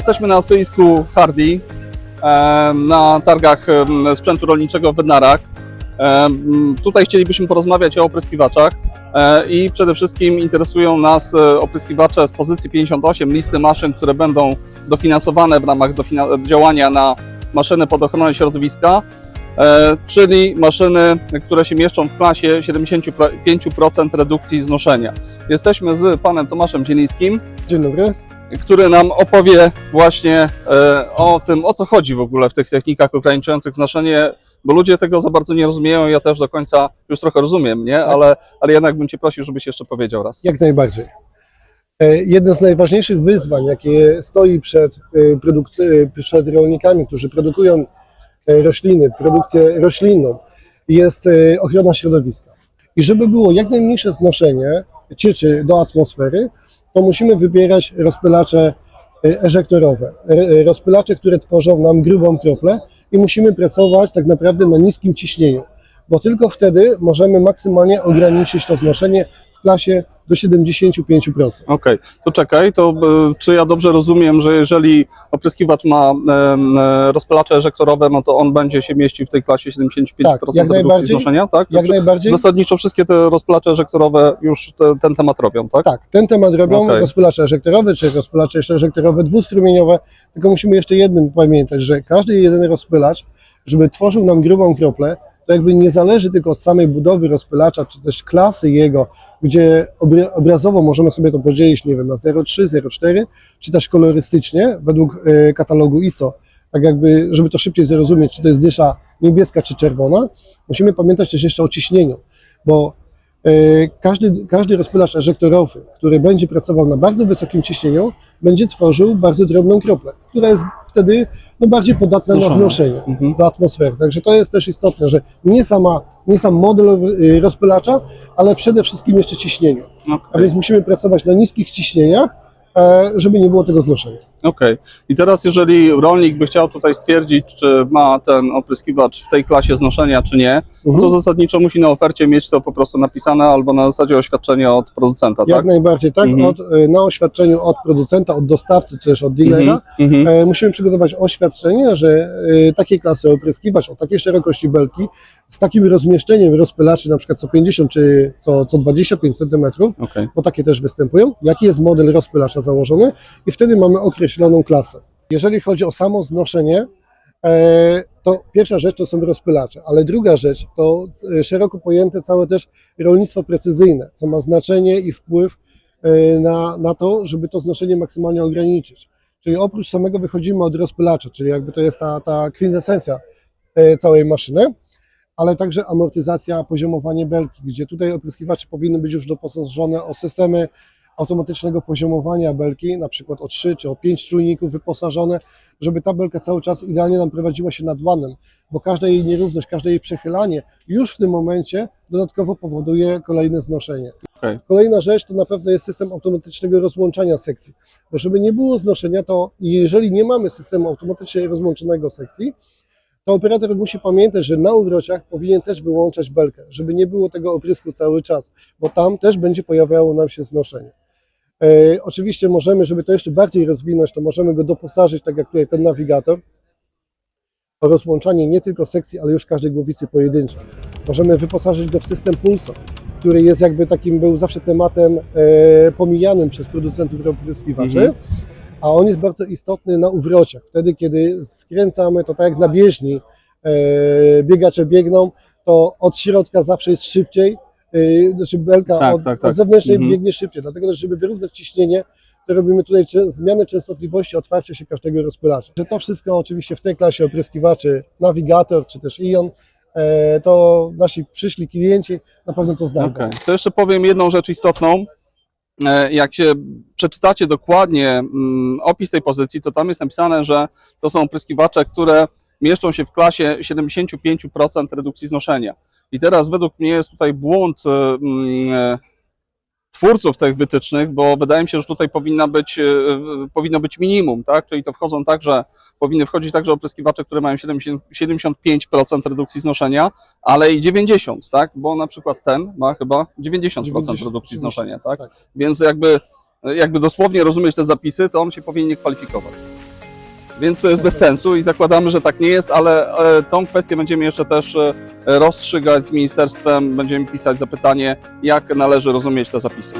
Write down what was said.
Jesteśmy na stoisku Hardy na targach sprzętu rolniczego w Bednarach. Tutaj chcielibyśmy porozmawiać o opryskiwaczach e, i przede wszystkim interesują nas e, opryskiwacze z pozycji 58 listy maszyn, które będą dofinansowane w ramach działania na maszyny pod ochronę środowiska, e, czyli maszyny, które się mieszczą w klasie 75% redukcji znoszenia. Jesteśmy z panem Tomaszem Zielińskim, Dzień dobry. Który nam opowie właśnie e, o tym, o co chodzi w ogóle w tych technikach ograniczających znoszenie, bo ludzie tego za bardzo nie rozumieją. Ja też do końca już trochę rozumiem, nie? Ale, ale jednak bym Cię prosił, żebyś jeszcze powiedział raz. Jak najbardziej. E, Jedno z najważniejszych wyzwań, jakie stoi przed, e, produkt, przed rolnikami, którzy produkują rośliny, produkcję roślinną, jest ochrona środowiska. I żeby było jak najmniejsze znoszenie cieczy do atmosfery, to musimy wybierać rozpylacze e, eżektorowe. E, Rozpylacze, które tworzą nam grubą kroplę i musimy pracować tak naprawdę na niskim ciśnieniu, bo tylko wtedy możemy maksymalnie ograniczyć to znoszenie w klasie do 75%. Okej, to czekaj, to e, czy ja dobrze rozumiem, że jeżeli opryskiwacz ma e, rozpylacze eżektorowe, no to on będzie się mieścił w tej klasie 75% Tak, redukcji znoszenia, tak? Jak przy- najbardziej? Zasadniczo wszystkie te rozpylacze eżektorowe już te, ten temat robią, tak? Tak, ten temat robią rozpylacze eżektorowe, czy rozpylacze jeszcze eżektorowe dwustrumieniowe, tylko musimy jeszcze jednym pamiętać, że każdy jeden rozpylacz, żeby tworzył nam grubą kroplę, to jakby nie zależy tylko od samej budowy rozpylacza, czy też klasy jego, gdzie obra- obrazowo możemy sobie to podzielić, nie wiem, na 0,3, 0,4, czy też kolorystycznie, według e, katalogu ISO, tak jakby, żeby to szybciej zrozumieć, czy to jest dysza niebieska, czy czerwona, musimy pamiętać też jeszcze o ciśnieniu, bo Każdy, każdy rozpylacz eżektorowy, który będzie pracował na bardzo wysokim ciśnieniu, będzie tworzył bardzo drobną kroplę, która jest wtedy no, bardziej podatna na Znoszona. znoszenie Mhm. do atmosfery. Także to jest też istotne, że nie, sama, nie sam model y, rozpylacza, ale przede wszystkim jeszcze ciśnieniu. A Okej. więc musimy pracować na niskich ciśnieniach, e, żeby nie było tego znoszenia. Okej. I teraz, jeżeli rolnik by chciał tutaj stwierdzić, czy ma ten opryskiwacz w tej klasie znoszenia, czy nie, no to Mhm. zasadniczo musi na ofercie mieć to po prostu napisane albo na zasadzie oświadczenia od producenta, Jak tak? najbardziej tak, Mhm. od, y, na oświadczeniu od producenta, od dostawcy, czy też od dealera, Mhm, mhm. E, musimy przygotować oświadczenie, że e, takiej klasy opryskiwacz o takiej szerokości belki z takim rozmieszczeniem rozpylaczy na przykład co 50 czy co, co 25 cm, Okej. bo takie też występują, jaki jest model rozpylacza założony i wtedy mamy określoną klasę. Jeżeli chodzi o samo znoszenie, e, to pierwsza rzecz to są rozpylacze, ale druga rzecz to e, szeroko pojęte całe też rolnictwo precyzyjne, co ma znaczenie i wpływ e, na, na to, żeby to znoszenie maksymalnie ograniczyć. Czyli oprócz samego wychodzimy od rozpylacza, czyli jakby to jest ta, ta kwintesencja całej maszyny, ale także amortyzacja, poziomowanie belki, gdzie tutaj opryskiwacze powinny być już doposażone o systemy automatycznego poziomowania belki, na przykład o 3 czy o 5 czujników wyposażone, żeby ta belka cały czas idealnie nam prowadziła się nad łanem, bo każda jej nierówność, każde jej przechylanie już w tym momencie dodatkowo powoduje kolejne znoszenie. Okej. Kolejna rzecz to na pewno jest system automatycznego rozłączania sekcji, bo żeby nie było znoszenia, to jeżeli nie mamy systemu automatycznie rozłączonego sekcji, to operator musi pamiętać, że na urociach powinien też wyłączać belkę, żeby nie było tego oprysku cały czas, bo tam też będzie pojawiało nam się znoszenie. E, oczywiście możemy, żeby to jeszcze bardziej rozwinąć, to możemy go doposażyć, tak jak tutaj ten nawigator, o rozłączanie nie tylko sekcji, ale już każdej głowicy pojedynczo. Możemy wyposażyć go w system pulso, który jest jakby takim, był zawsze tematem e, pomijanym przez producentów opryskiwaczy, Mhm. A on jest bardzo istotny na uwrociach. Wtedy, kiedy skręcamy, to tak jak na bieżni e, biegacze biegną, to od środka zawsze jest szybciej, e, znaczy belka Tak, od, tak, tak. od zewnętrznej Mhm. biegnie szybciej, dlatego też, żeby wyrównać ciśnienie, to robimy tutaj zmianę częstotliwości otwarcia się każdego rozpylacza. Że to wszystko oczywiście w tej klasie opryskiwaczy Navigator czy też Ion, e, to nasi przyszli klienci na pewno to znajdą. Okej. To jeszcze powiem jedną rzecz istotną. E, Jak się przeczytacie dokładnie mm, opis tej pozycji, to tam jest napisane, że to są opryskiwacze, które mieszczą się w klasie 75% redukcji znoszenia. I teraz według mnie jest tutaj błąd e, mm, e, twórców tych wytycznych, bo wydaje mi się, że tutaj powinna być, e, powinno być minimum, tak? Czyli to wchodzą także, powinny wchodzić także opryskiwacze, które mają 70, 75% redukcji znoszenia, ale i 90, tak? Bo na przykład ten ma chyba 90%, 90, redukcji znoszenia, tak? tak. Więc jakby, jakby dosłownie rozumieć te zapisy, to on się powinien nie kwalifikować. Więc to jest bez sensu i zakładamy, że tak nie jest, ale e, tą kwestię będziemy jeszcze też e, rozstrzygać z ministerstwem, będziemy pisać zapytanie, jak należy rozumieć te zapisy.